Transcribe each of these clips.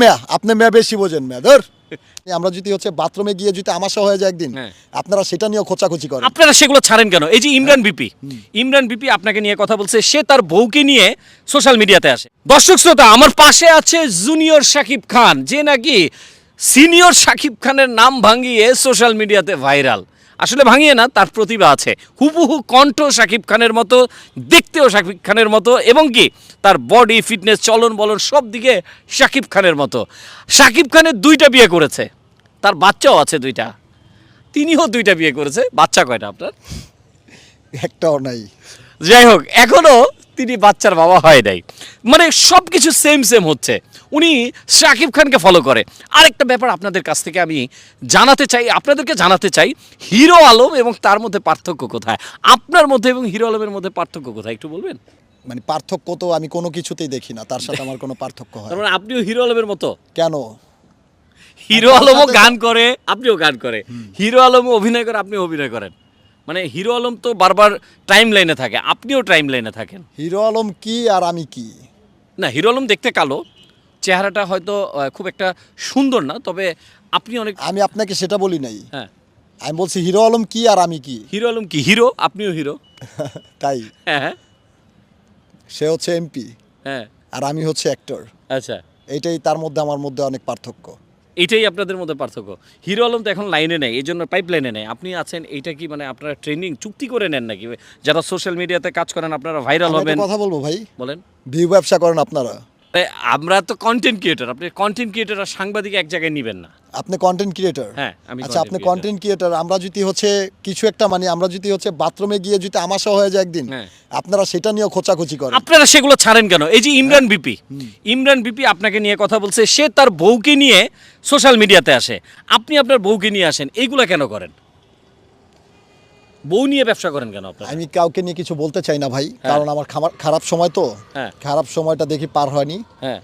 মেয়া আপনি মেয়া বেশি বোঝেন মেয়া ধর। আমরা যদি হচ্ছে বাথরুমে গিয়ে যদি আমাশা হয়ে যায় একদিন হ্যাঁ। আপনারা সেটা নিয়ে খোঁচাখুচি করেন। আপনারা সেগুলো ছাড়েন কেন? এই যে ইমরান বিপি ইমরান বিপি আপনাকে নিয়ে কথা বলছে সে তার বউকে নিয়ে সোশ্যাল মিডিয়াতে আসে। দর্শক শ্রোতা আমার পাশে আছে জুনিয়র শাকিব খান যে নাকি সিনিয়র শাকিব খানের নাম ভাঙিয়ে সোশ্যাল মিডিয়াতে ভাইরাল আসলে ভাঙিয়ে না তার প্রতিভা আছে। হুবহু কণ্ঠ শাকিব খানের মতো দেখতেও শাকিব খানের মতো এবং কি তার বডি ফিটনেস চলন বলন সব দিকে শাকিব খানের মতো। শাকিব খানের দুইটা বিয়ে করেছে। তার বাচ্চাও আছে দুইটা। তিনিও দুইটা বিয়ে করেছে। বাচ্চা কয়টা আপনার? একটাও নাই। যাই হোক এখনও তিনি বাচ্চার বাবা হয় নাই। মানে সব কিছু সেম সেম হচ্ছে। উনি শাকিব খানকে ফলো করে। আরেকটা ব্যাপার আপনাদের কাছ থেকে আমি জানাতে চাই আপনাদেরকে জানাতে চাই হিরো আলম এবং তার মধ্যে পার্থক্য কোথায়? আপনার মধ্যে এবং হিরো আলমের মধ্যে পার্থক্য কোথায় একটু বলবেন? মানে পার্থক্য তো আমি কোনো কিছুতেই দেখি না তার সাথে আমার কোনো পার্থক্য হয় মানে আপনিও হিরো আলমের মতো? কেন? হিরো আলমও গান করে আপনিও গান করে। হিরো আলমও অভিনয় করে আপনিও অভিনয় করেন। মানে হিরো আলম তো বারবার টাইম লাইনে থাকে আপনিও টাইম লাইনে থাকেন। হিরো আলম কি আর আমি কি? না হিরো আলম দেখতে কালো চেহারাটা হয়তো খুব একটা সুন্দর না তবে আপনি অনেক আমি আপনাকে সেটা বলি নাই। হ্যাঁ। আমি বলছি হিরো আলম কি আর আমি কি? হিরো আলম কি? হিরো আপনিও হিরো। তাই? হ্যাঁ হ্যাঁ। সে হচ্ছে এমপি। হ্যাঁ। আর আমি হচ্ছে অ্যাক্টর আচ্ছা। এটাই তার মধ্যে আমার মধ্যে অনেক পার্থক্য। এটাই আপনাদের মধ্যে পার্থক্য। হিরো আলম তো এখন লাইনে নেই এই জন্য পাইপ লাইনে নেই। আপনি আছেন এইটা কি মানে আপনারা ট্রেনিং চুক্তি করে নেন নাকি? যারা সোশ্যাল মিডিয়াতে কাজ করেন আপনারা ভাইরাল হবেন। কথা বলব ভাই? বলেন। ভিউ ব্যবসা করেন আপনারা। তাই আমরা তো কন্টেন্ট ক্রিয়েটর আপনি কন্টেন্ট ক্রিয়েটর আর সাংবাদিক এক জায়গায় নেবেন না। আপনি কন্টেন্ট ক্রিয়েটর হ্যাঁ, আমি আচ্ছা আপনি কন্টেন্ট ক্রিয়েটর আমরা যদি হচ্ছে কিছু একটা মানে আমরা যদি হচ্ছে বাথরুমে গিয়ে যদি আমাশা হয়ে যায় একদিন হ্যাঁ। আপনারা সেটা নিয়ে খোঁচাখুচি করেন। আপনারা সেগুলো ছাড়েন কেন? এই যে ইমরান বিপি ইমরান বিপি আপনাকে নিয়ে কথা বলছে সে তার বউকে নিয়ে সোশ্যাল মিডিয়াতে আসে। আপনি আপনার বউকে নিয়ে আসেন এইগুলো কেন করেন? বউ নিয়ে ব্যবসা করেন কেন আপনারা? আমি কাউকে নিয়ে কিছু বলতে চাই না ভাই কারণ আমার খামার- খারাপ সময় তো। হ্যাঁ। খারাপ সময়টা দেখি পার হয়নি। হ্যাঁ।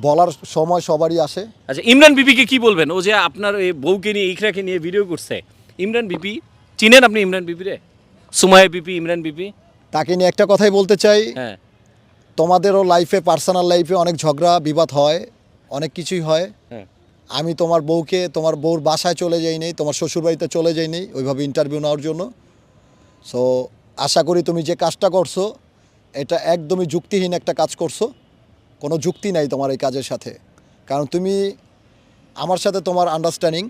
বলার সময় সবারই আসে। আচ্ছা ইমরান বিপিকে কি বলবেন? ও যে আপনার এই বউকে নিয়ে ইকরাকে নিয়ে ভিডিও করছে। ইমরান বিপি চিনেন আপনি ইমরান বিপি রে সুমায় বিপি ইমরান বিপি তাকে নিয়ে একটা কথাই বলতে চাই। হ্যাঁ। তোমাদেরও লাইফে পার্সোনাল লাইফে অনেক ঝগড়া বিবাদ হয় অনেক কিছুই হয়। হ্যাঁ। আমি তোমার বউকে, তোমার বউর বাসায় চলে যাইনি তোমার শ্বশুরবাড়িতে চলে যাইনি ওইভাবে ইন্টারভিউ নেওয়ার জন্য। সো আশা করি তুমি যে কাজটা করছ, এটা একদমই যুক্তিহীন একটা কাজ করছ। কোনো যুক্তি নাই তোমার এই কাজের সাথে। কারণ তুমি আমার সাথে তোমার আন্ডারস্ট্যান্ডিং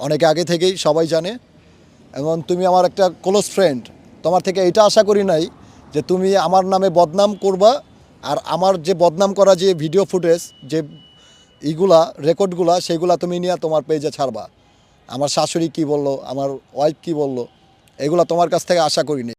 অনেক আগে থেকেই সবাই জানে। এবং তুমি আমার একটা ক্লোজ ফ্রেন্ড তোমার থেকে এটা আশা করি নাই যে তুমি আমার নামে বদনাম করবা, আর আমার যে বদনাম করা যে ভিডিও ফুটেজ যে ইগুলা রেকর্ডগুলা, সেইগুলা তুমি নিয়ে তোমার পেজে ছাড়বা। আমার শাশুড়ি কি বলল? আমার ওয়াইফ কি বলল? এগুলা তোমার কাছ থেকে আশা করিনি।